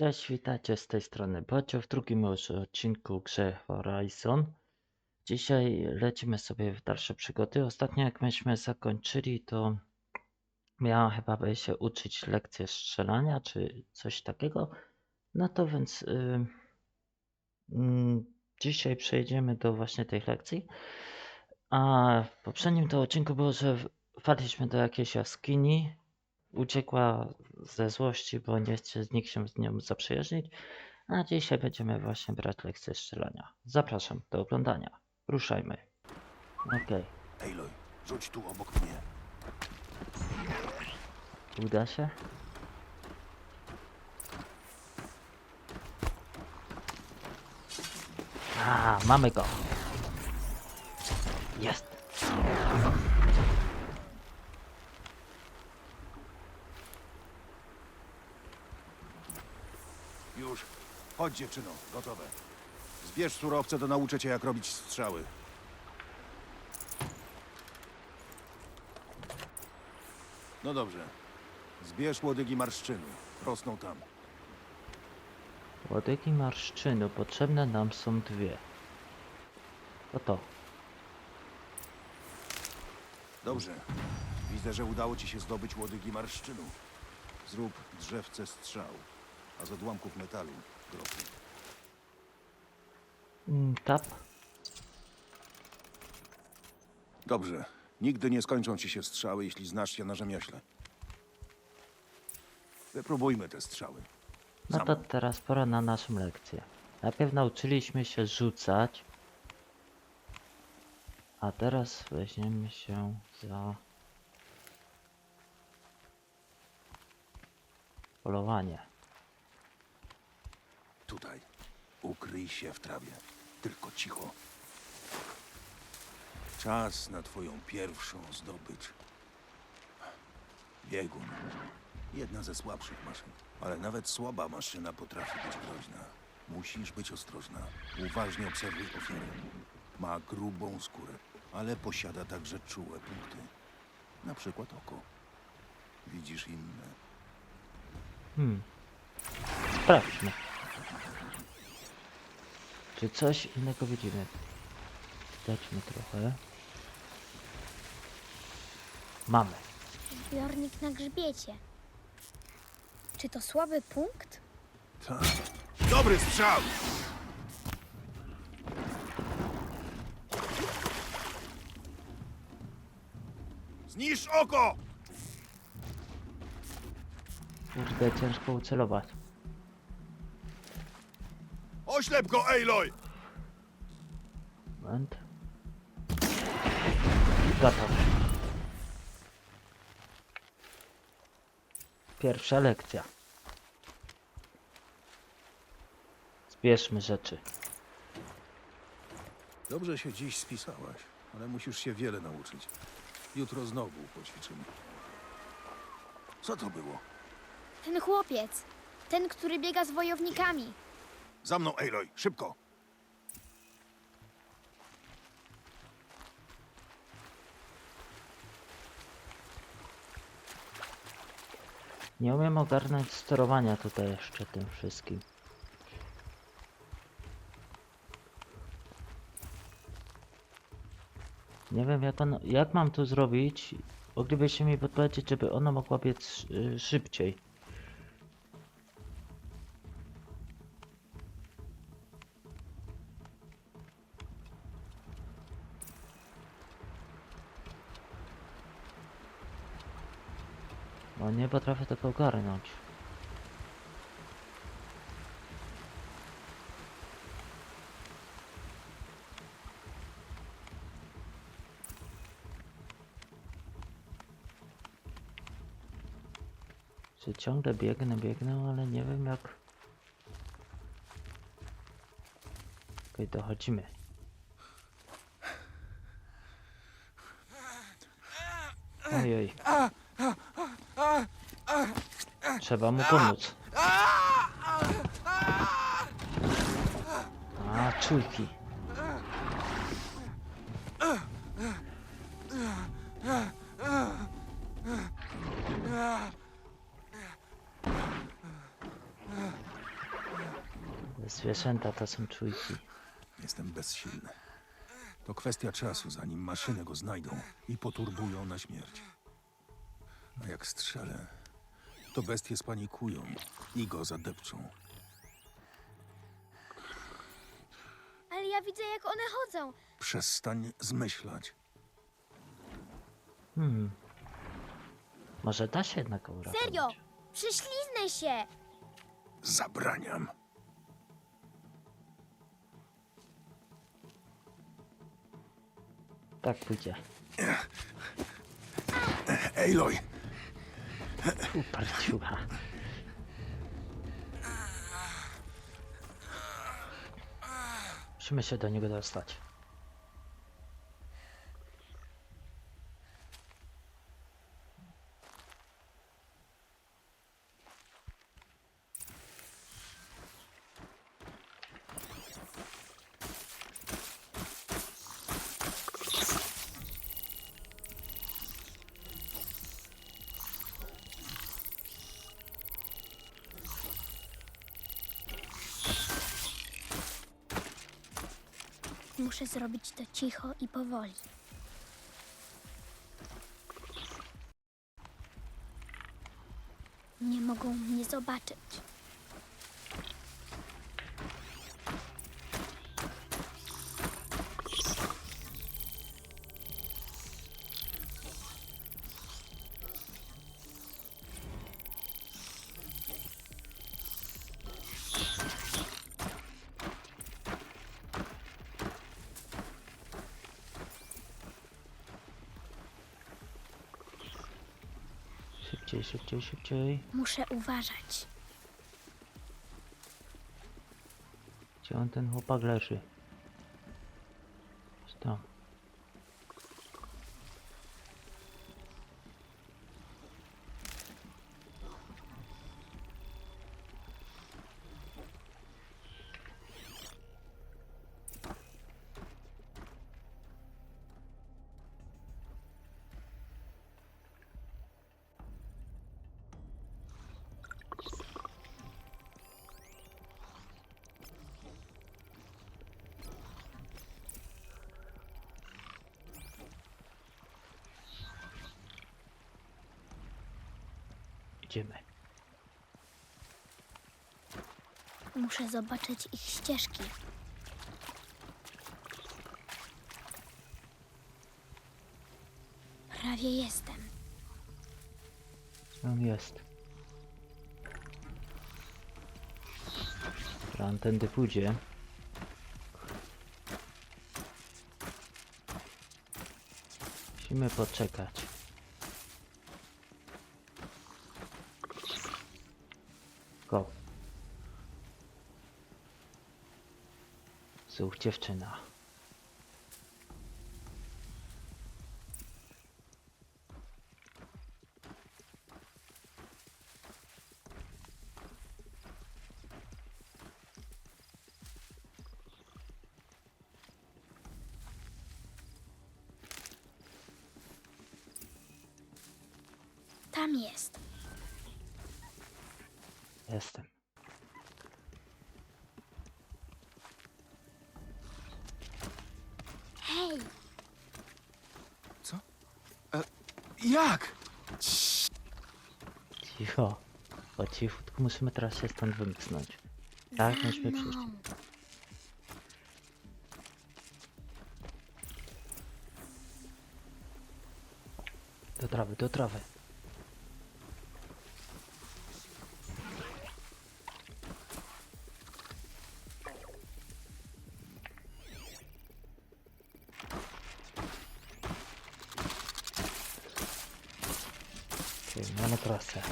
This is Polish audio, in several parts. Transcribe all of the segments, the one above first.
Cześć, witajcie z tej strony Bocio w drugim już odcinku grze Horizon. Dzisiaj lecimy sobie w dalsze przygody. Ostatnio jak myśmy zakończyli, to miałam chyba się uczyć lekcję strzelania, czy coś takiego. No to więc y, mm, dzisiaj przejdziemy do właśnie tej lekcji. A w poprzednim to odcinku było, że wpadliśmy do jakiejś jaskini, uciekła ze złości, bo nie chce nikt się z nią zaprzyjaźnić. A dzisiaj będziemy właśnie brać lekcję strzelania. Zapraszam do oglądania. Ruszajmy. Okej, Aloy, rzuć tu obok mnie. uda się? A, mamy go. Jest. Już. Chodź dziewczyno, gotowe. Zbierz surowce, to nauczę cię jak robić strzały. No dobrze. Zbierz łodygi marszczynu. Rosną tam. Łodygi marszczynu. Potrzebne nam są dwie. Oto. Dobrze. Widzę, że udało ci się zdobyć łodygi marszczynu. Zrób drzewce strzał, a z odłamków metalu. Mm, Tap. Dobrze. Nigdy nie skończą ci się strzały, jeśli znasz się na rzemiośle. Wypróbujmy te strzały. No to teraz pora na naszą lekcję. Najpierw nauczyliśmy się rzucać. A teraz weźmiemy się za polowanie. Tutaj. Ukryj się w trawie. Tylko cicho. Czas na twoją pierwszą zdobycz. Biegun. Jedna ze słabszych maszyn. Ale nawet słaba maszyna potrafi być groźna. Musisz być ostrożna. Uważnie obserwuj ofiarę. Ma grubą skórę, ale posiada także czułe punkty. Na przykład oko. Widzisz inne. Hmm. Sprawdźmy. Czy coś innego widzimy? Daćmy trochę. Mamy. Zbiornik na grzbiecie. Czy to słaby punkt? Tak. Dobry strzał! Zniszcz oko! Kurde, ciężko ucelować. Oślep go, Aloy! Moment. Pierwsza lekcja. Zbierzmy rzeczy. Dobrze się dziś spisałaś, ale musisz się wiele nauczyć. Jutro znowu poćwiczymy. Co to było? Ten chłopiec. Ten, który biega z wojownikami. Za mną, Aloy, szybko! Nie umiem ogarnąć sterowania tutaj jeszcze tym wszystkim. Nie wiem jak ono, jak mam to zrobić. Moglibyście mi podpowiedzieć, żeby ona mogła biec szybciej. Nie potrafię tego ogarnąć. Czy ciągle biegnę, biegnę, ale nie wiem jak... Okej, dochodzimy. Ojej. Trzeba mu pomóc. A, czujki. Zwierzęta to są czujki. Jestem bezsilny. To kwestia czasu, zanim maszyny go znajdą i poturbują na śmierć. A jak strzelę, to bestie spanikują i go zadepczą. Ale ja widzę, jak one chodzą. Przestań zmyślać. Hmm. Może da się jednak uratować. Serio! Przyśliznę się! Zabraniam. Tak pójdzie. Ejloj, Uparciucha. Musimy się do niego dostać. Muszę zrobić to cicho i powoli. Nie mogą mnie zobaczyć. Szybciej, szybciej, szybciej. Muszę uważać. Gdzie on ten chłopak leży? Jest Tam. Idziemy. Muszę zobaczyć ich ścieżki. Prawie jestem. On jest. On tędy pójdzie. Musimy poczekać. Go. Zuch dziewczyna. Tam jest. Jestem. Hej, co? E, jak? Cicho. Po cichutku musimy teraz się stąd wymknąć. Tak, za mną. przyszli. Do trawy, do trawy. Okej, mamy trasę.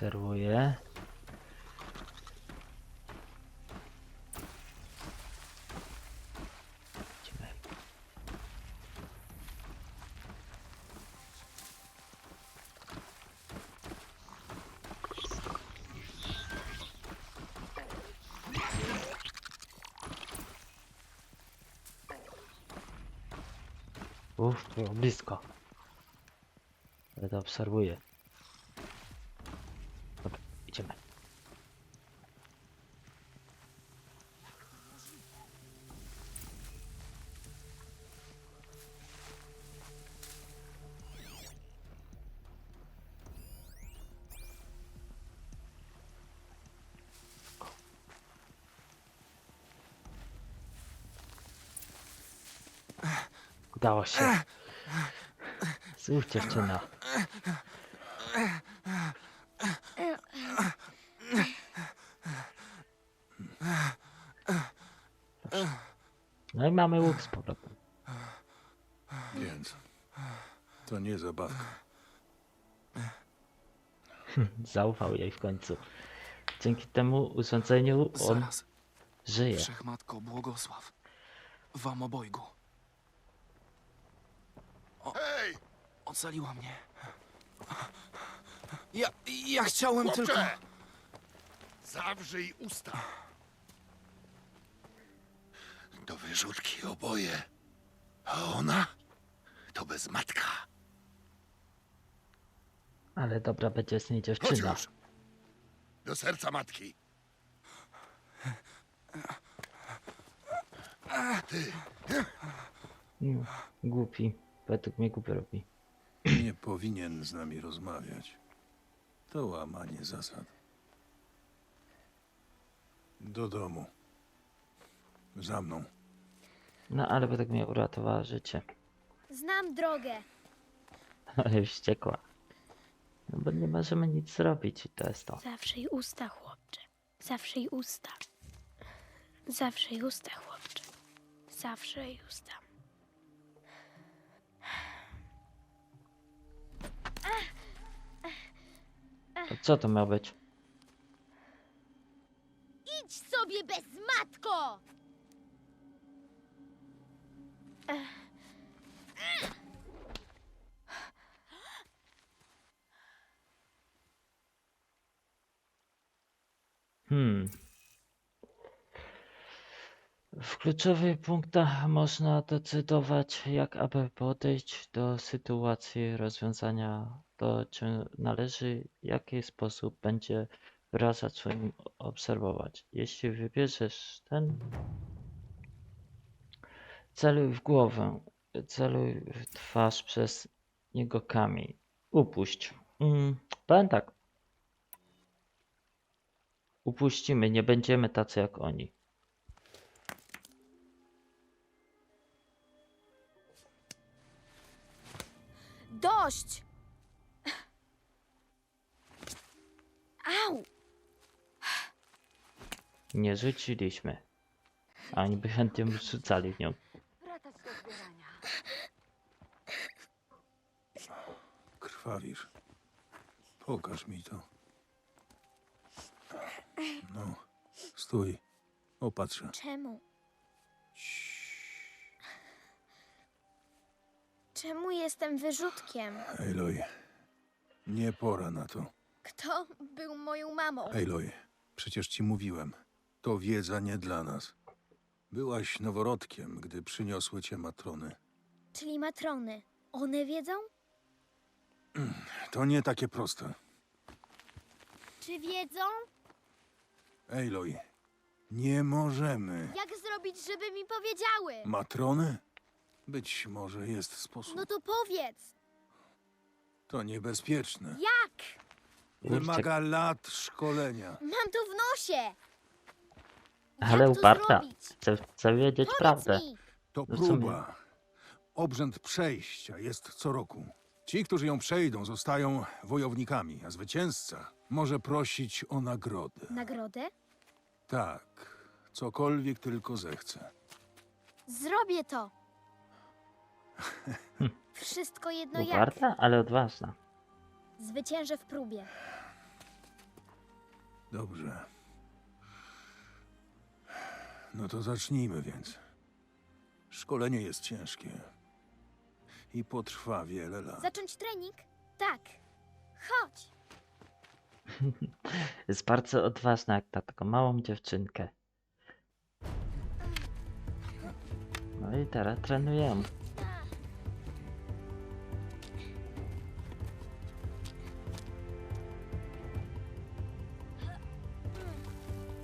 Obserwuję. Uff, było blisko. Ale to obserwuję. Udało się. Znów dziewczyna. No i mamy łuk z powrotem. Więc to nie zabawka. Zaufał jej w końcu. Dzięki temu urządzeniu on Zaraz, żyje. Wszechmatko, błogosław. Wam obojgu. Ocaliła mnie. Ja, ja chciałem tylko... Chłopcze! Zawrzyj usta. Do wyrzutki oboje. A ona to bez matka. Ale dobra, będzie z niej Chodź dziewczyna. już. Do serca matki. Ty Mm, Głupi. Według mnie głupi robi. Nie powinien z nami rozmawiać. To łamanie zasad. Do domu. Za mną. No ale według mnie uratowała życie. Znam drogę. Ale wściekła. No bo nie możemy nic zrobić i to jest to. Zawsze i usta, chłopcze. Zawsze i usta. Zawsze i usta, chłopcze. Zawsze i usta. Co to miał być? Idź sobie bez matko! Hmm. W kluczowych punktach można decydować, jak aby podejść do sytuacji rozwiązania to, czy należy, w jaki sposób będzie wyrażać swoim obserwować. Jeśli wybierzesz ten, celuj w głowę, celuj w twarz przez niego kamień. Upuść. Mm, powiem tak. Upuścimy, nie będziemy tacy jak oni. Dość! Au! Nie rzuciliśmy. A oni by chętnie rzucali w nią. Wracać do zbierania. Krwawisz. Pokaż mi to. No, stój. Opatrzę. Czemu? Czemu jestem wyrzutkiem? Aloy, nie pora na to. Kto był moją mamą? Aloy, przecież ci mówiłem. To wiedza nie dla nas. Byłaś noworodkiem, gdy przyniosły cię matrony. Czyli matrony. One wiedzą? To nie takie proste. Czy wiedzą? Aloy, nie możemy. Jak zrobić, żeby mi powiedziały? Matrony? Być może jest sposób. No to powiedz. To niebezpieczne. Jak? Kurczę, Wymaga lat szkolenia. Mam to w nosie. ale to uparta. zrobić? Chcę, chcę wiedzieć Powiedz prawdę. mi. To No co próba. Obrzęd przejścia jest co roku. Ci, którzy ją przejdą, zostają wojownikami, a zwycięzca może prosić o nagrodę. Nagrodę? Tak, cokolwiek tylko zechce. Zrobię to. Wszystko jedno jak. Uparta, ale odważna. Zwyciężę w próbie. Dobrze. No to zacznijmy więc. Szkolenie jest ciężkie i potrwa wiele lat. Zacząć trening? Tak. Chodź. Jest bardzo odważna jak ta taką małą dziewczynkę. No i teraz trenujemy.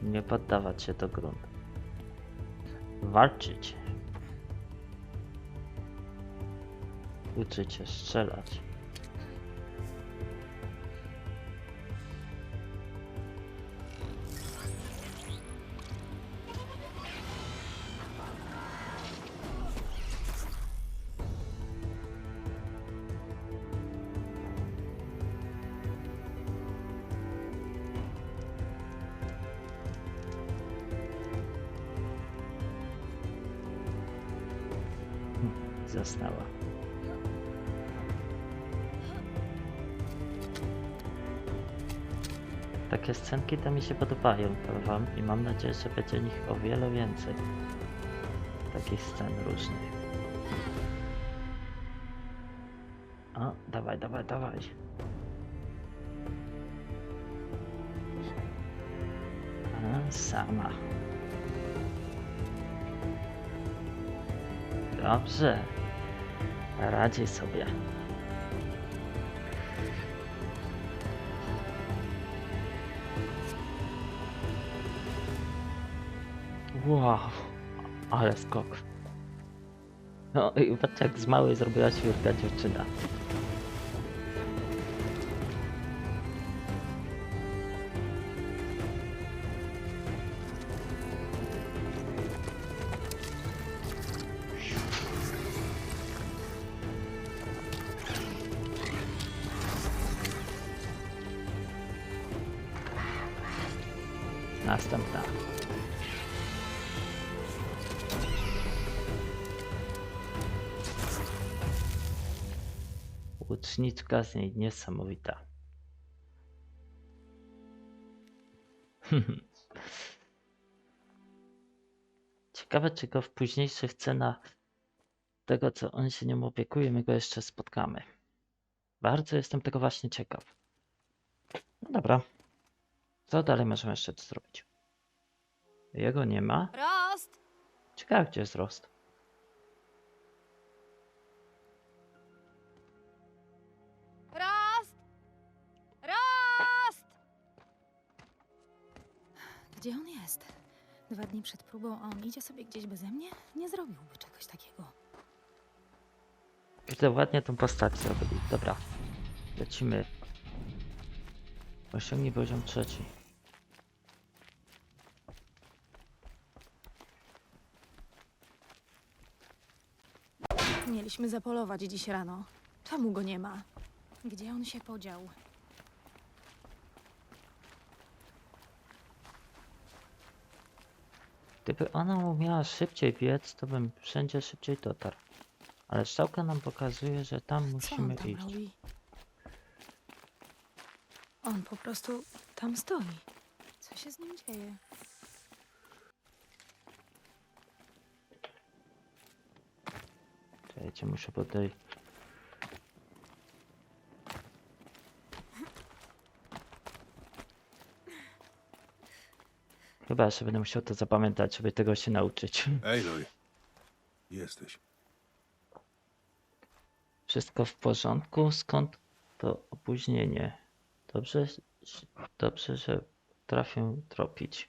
Nie poddawać się to grunt. Walczyć. Uczyć się strzelać. Zasnęła. Takie scenki to mi się podobają, wam, i mam nadzieję, że będzie nich o wiele więcej. Takich scen różnych. O, dawaj, dawaj, dawaj. A, sama. Dobrze. Radzi sobie. Wow, ale skok. No i patrz jak z małej zrobiła się wielka dziewczyna. Łuczniczka z niej niesamowita. Ciekawe, czy go w późniejszych scenach tego, co on się nią opiekuje, my go jeszcze spotkamy. Bardzo jestem tego właśnie ciekaw. No dobra. Co dalej możemy jeszcze zrobić? Jego nie ma. Rost! Ciekawe, gdzie jest. Rost! Gdzie on jest? Dwa dni przed próbą, a on idzie sobie gdzieś beze mnie? Nie zrobiłby czegoś takiego. Widzę, ładnie tą postać zrobili. Dobra. Lecimy. Osiągnij poziom trzeci. Mieliśmy zapolować dziś rano. Czemu go nie ma? Gdzie on się podział? Gdyby ona umiała szybciej biec, to bym wszędzie szybciej dotarł. Ale strzałka nam pokazuje, że tam Co on musimy tam iść. robi? On po prostu tam stoi. Co się z nim dzieje? Czekajcie, muszę tutaj... Chyba, że będę musiał to zapamiętać, żeby tego się nauczyć. Aloy, jesteś. Wszystko w porządku? Skąd to opóźnienie? Dobrze, dobrze, że trafię tropić.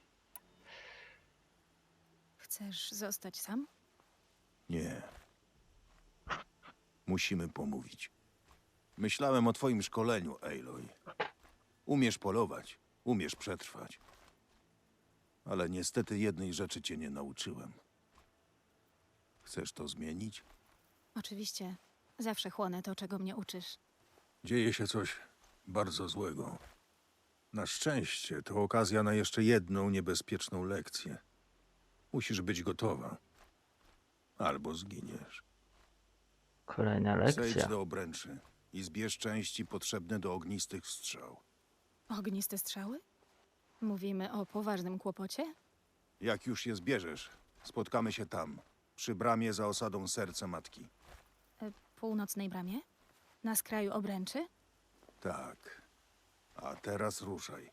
Chcesz zostać sam? Nie. Musimy pomówić. Myślałem o twoim szkoleniu, Aloy. Umiesz polować, umiesz przetrwać. Ale niestety jednej rzeczy cię nie nauczyłem. Chcesz to zmienić? Oczywiście. Zawsze chłonę to, czego mnie uczysz. Dzieje się coś bardzo złego. Na szczęście to okazja na jeszcze jedną niebezpieczną lekcję. Musisz być gotowa. Albo zginiesz. Kolejna Zejdź lekcja. do obręczy i zbierz części potrzebne do ognistych strzał. Ogniste strzały? Mówimy o poważnym kłopocie? Jak już je zbierzesz, spotkamy się tam, przy bramie za osadą serca matki. E, północnej bramie? Na skraju obręczy? Tak. A teraz ruszaj.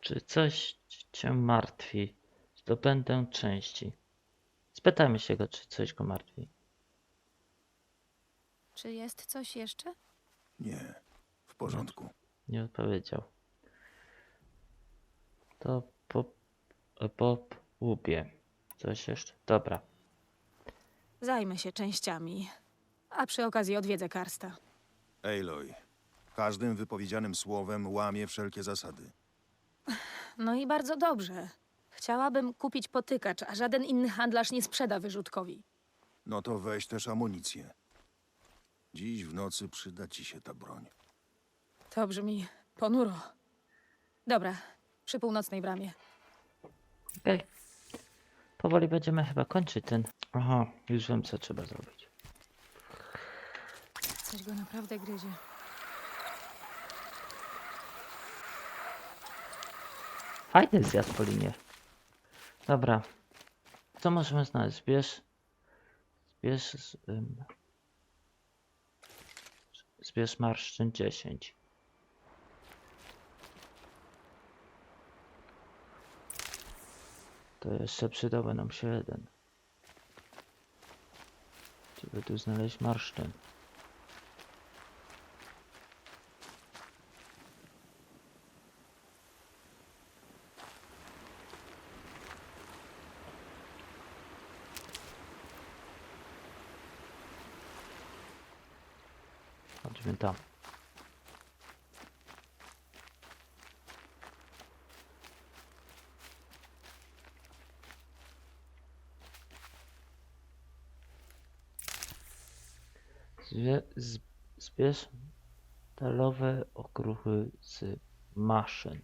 Czy coś cię martwi? Zdobędę części. Spytajmy się go, czy coś go martwi. Czy jest coś jeszcze? Nie, w porządku. Nie odpowiedział. To po, po łupie. Coś jeszcze? Dobra. Zajmę się częściami. A przy okazji odwiedzę Karsta. Aloy, każdym wypowiedzianym słowem łamie wszelkie zasady. No i bardzo dobrze. Chciałabym kupić potykacz, a żaden inny handlarz nie sprzeda wyrzutkowi. No to weź też amunicję. Dziś w nocy przyda ci się ta broń. To brzmi ponuro. Dobra, przy północnej bramie. Okej. Powoli będziemy chyba kończyć ten. Aha, już wiem co trzeba zrobić. Coś go naprawdę gryzie. Fajny zjazd po linie. Dobra. Co możemy znaleźć? Zbierz. Zbierz. z- ym, Zbierz marszczyn 10. To jeszcze przydałby nam się jeden. Żeby tu znaleźć marszczyn. Chodźmy tam. Zwie, z, zbierz stalowe okruchy z maszyn.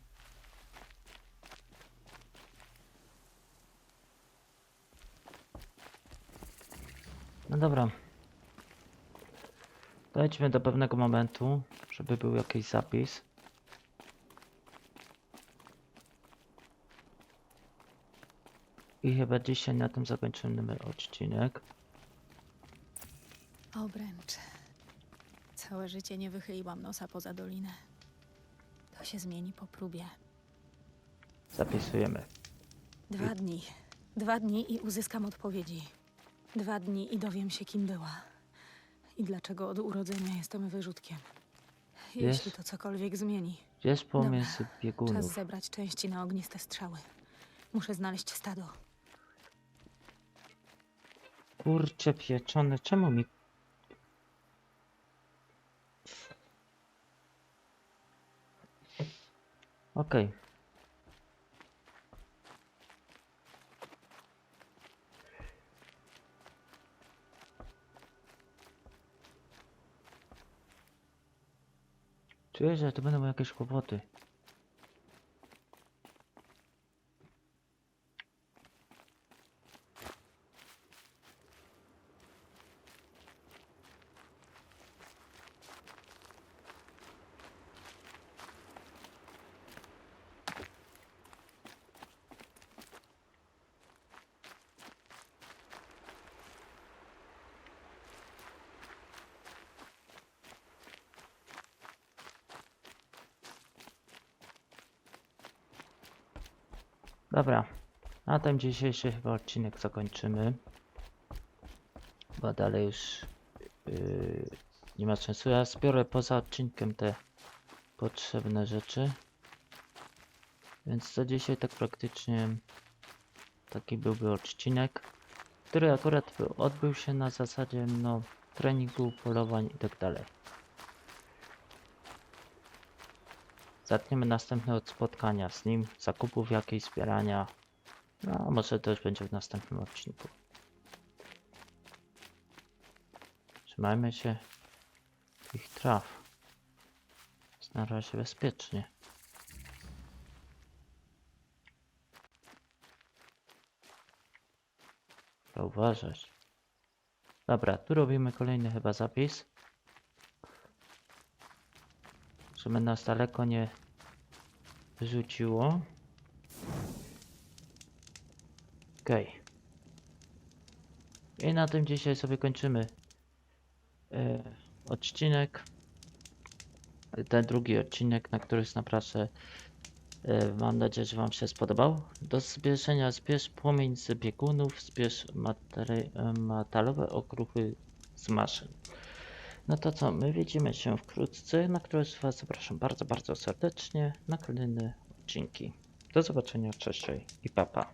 No dobra. Dojdźmy do pewnego momentu, żeby był jakiś zapis. I chyba dzisiaj na tym zakończymy odcinek. Obręcz. Całe życie nie wychyliłam nosa poza dolinę. To się zmieni po próbie. Zapisujemy. Dwa dni. Dwa dni i uzyskam odpowiedzi. Dwa dni i dowiem się, kim była. I dlaczego od urodzenia jestem wyrzutkiem. Jeśli Jest- to cokolwiek zmieni, Gdzieś pomiędzy czas biegunów. zebrać części na ogniste strzały. Muszę znaleźć stado. Kurcze pieczone, czemu mi... Okej. Czuję, że to będą jakieś kłopoty. Dobra, na tym dzisiejszy chyba odcinek zakończymy. Bo dalej już yy, nie ma sensu. Ja zbiorę poza odcinkiem te potrzebne rzeczy. Więc to dzisiaj tak praktycznie taki byłby odcinek, który akurat był- odbył się na zasadzie no treningu, polowań i tak dalej. Zaczniemy następne od spotkania z nim, zakupów jakiejś, zbierania. No, może to już będzie w następnym odcinku. Trzymajmy się tych traw. Jest na razie bezpiecznie. Trzeba uważać. Dobra, tu robimy kolejny chyba zapis. Żeby nas daleko nie wyrzuciło. Okej. I na tym dzisiaj sobie kończymy e, odcinek. Ten drugi odcinek, na który jest naprawdę e, mam nadzieję, że Wam się spodobał. Do zbierzenia zbierz płomień z biegunów, zbierz matery, e, okruchy z maszyn. No to co, my widzimy się wkrótce, na które Was zapraszam bardzo, bardzo serdecznie na kolejne odcinki. Do zobaczenia, cześć i papa.